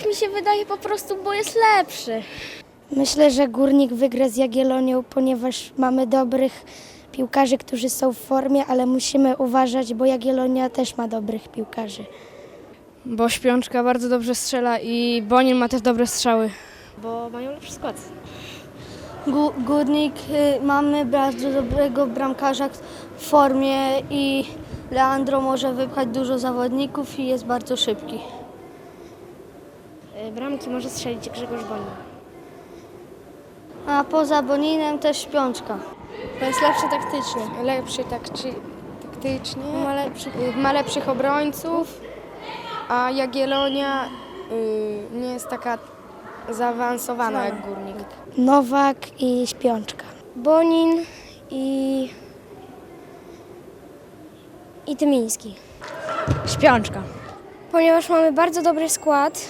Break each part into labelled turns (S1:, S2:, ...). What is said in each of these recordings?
S1: mi się wydaje po prostu, bo jest lepszy.
S2: Myślę, że Górnik wygra z Jagiellonią, ponieważ mamy dobrych piłkarzy, którzy są w formie, ale musimy uważać, bo Jagiellonia też ma dobrych piłkarzy.
S3: Bo Śpiączka bardzo dobrze strzela i Bonin ma też dobre strzały. Bo mają lepszy skład.
S4: Górnik y, mamy bardzo dobrego bramkarza w formie i Leandro może wypchać dużo zawodników i jest bardzo szybki.
S3: Bramki może strzelić Grzegorz Bonin.
S4: A poza Boninem też Śpiączka.
S3: To jest lepszy taktycznie. Lepszy takci, taktycznie. Ma lepszych, ma lepszych obrońców, a Jagiellonia y, nie jest taka zaawansowana jak Górnik.
S2: Nowak i Śpiączka.
S1: Bonin i... i Tymiński.
S3: Śpiączka.
S1: Ponieważ mamy bardzo dobry skład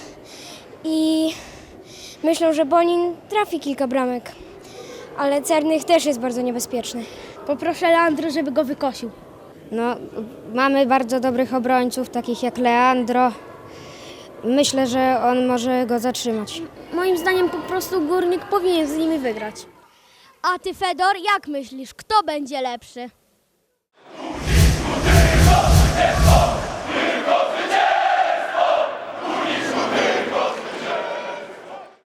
S1: i myślę, że Bonin trafi kilka bramek. Ale Cernych też jest bardzo niebezpieczny.
S4: Poproszę Leandro, żeby go wykosił.
S5: No, mamy bardzo dobrych obrońców, takich jak Leandro. Myślę, że on może go zatrzymać.
S1: Moim zdaniem po prostu Górnik powinien z nimi wygrać.
S4: A ty, Fedor, jak myślisz, kto będzie lepszy?